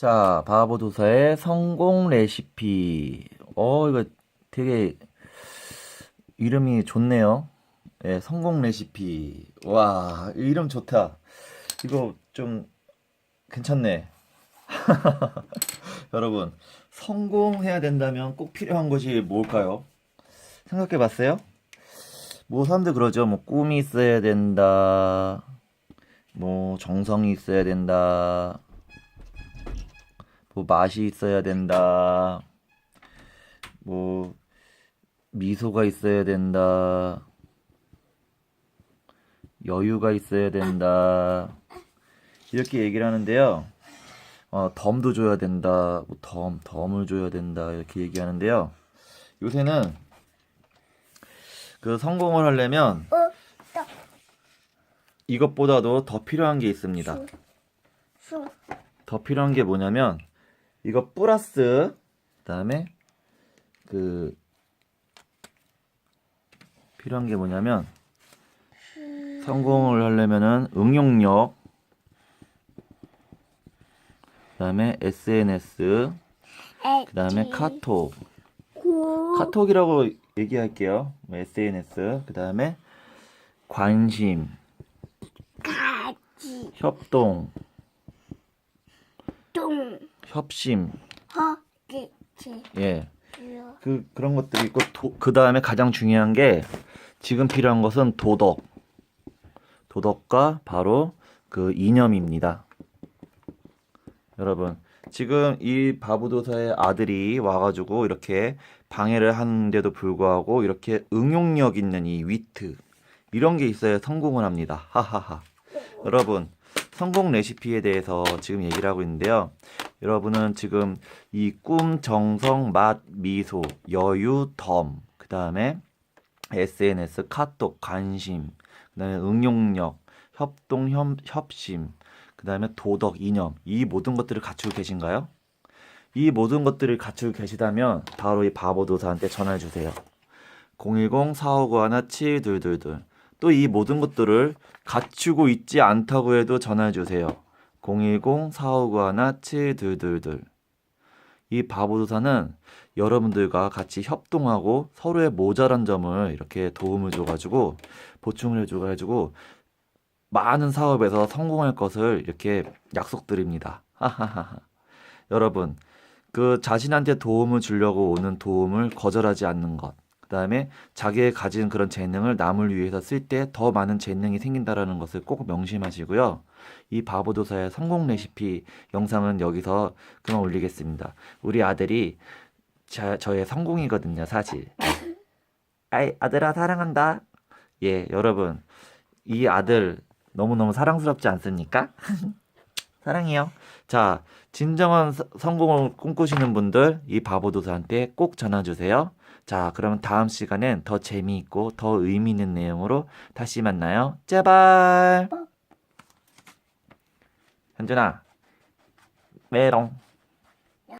자, 바보도사의 성공 레시피. 어, 이거 되게 이름이 좋네요. 예, 성공 레시피. 와, 이 이름 좋다. 이거 좀 괜찮네. 여러분, 성공해야 된다면 꼭 필요한 것이 뭘까요? 생각해 봤어요? 뭐 사람들 그러죠. 뭐 꿈이 있어야 된다. 뭐 정성이 있어야 된다. 뭐 맛이 있어야 된다. 뭐 미소가 있어야 된다. 여유가 있어야 된다. 이렇게 얘기를 하는데요. 어, 덤도 줘야 된다. 뭐 덤, 덤을 줘야 된다. 이렇게 얘기하는데요. 요새는 그 성공을 하려면 어, 딱, 이것보다도 더 필요한 게 있습니다. 수, 더 필요한 게 뭐냐면 이거 플러스 그다음에 그 필요한 게 뭐냐면 성공을 하려면은 응용력 그다음에 SNS 그다음에 카톡. 구, 카톡이라고 얘기할게요. 뭐 SNS 그다음에 관심 협동. 동, 협심 허, 지, 지, 예. 주, 그 그런 것들이 있고 그 다음에 가장 중요한 게 지금 필요한 것은 도덕 도덕과 바로 그 이념입니다. 여러분 지금 이 바보도사의 아들이 와가지고 이렇게 방해를 하는데도 불구하고 이렇게 응용력 있는 이 위트 이런 게 있어야 성공을 합니다. 하하하. 여러분 성공 레시피에 대해서 지금 얘기를 하고 있는데요. 여러분은 지금 이 꿈, 정성, 맛, 미소, 여유, 덤, 그 다음에 SNS, 카톡, 관심, 그 다음에 응용력, 협동, 협, 협심, 그 다음에 도덕, 이념, 이 모든 것들을 갖추고 계신가요? 이 모든 것들을 갖추고 계시다면 바로 이 바보도사한테 전화해 주세요. 010-4591-7222. 또 이 모든 것들을 갖추고 있지 않다고 해도 전화해 주세요. 010-4591-7222. 이 바보도사는 여러분들과 같이 협동하고 서로의 모자란 점을 이렇게 도움을 줘가지고 보충을 해줘가지고 많은 사업에서 성공할 것을 이렇게 약속드립니다. 하하하. 여러분, 그 자신한테 도움을 주려고 오는 도움을 거절하지 않는 것. 그 다음에 자기의 가진 그런 재능을 남을 위해서 쓸 때 더 많은 재능이 생긴다라는 것을 꼭 명심하시고요. 이 바보도사의 성공 레시피 영상은 여기서 그만 올리겠습니다. 우리 아들이 자, 저의 성공이거든요, 사실. 아이, 아들아, 사랑한다. 예, 여러분. 이 아들 너무너무 사랑스럽지 않습니까? 사랑해요. 자, 진정한 서- 성공을 꿈꾸시는 분들, 이 바보도사한테 꼭 전화 주세요. 자, 그러면 다음 시간엔 더 재미있고 더 의미 있는 내용으로 다시 만나요. 제발! 현준아, 메롱.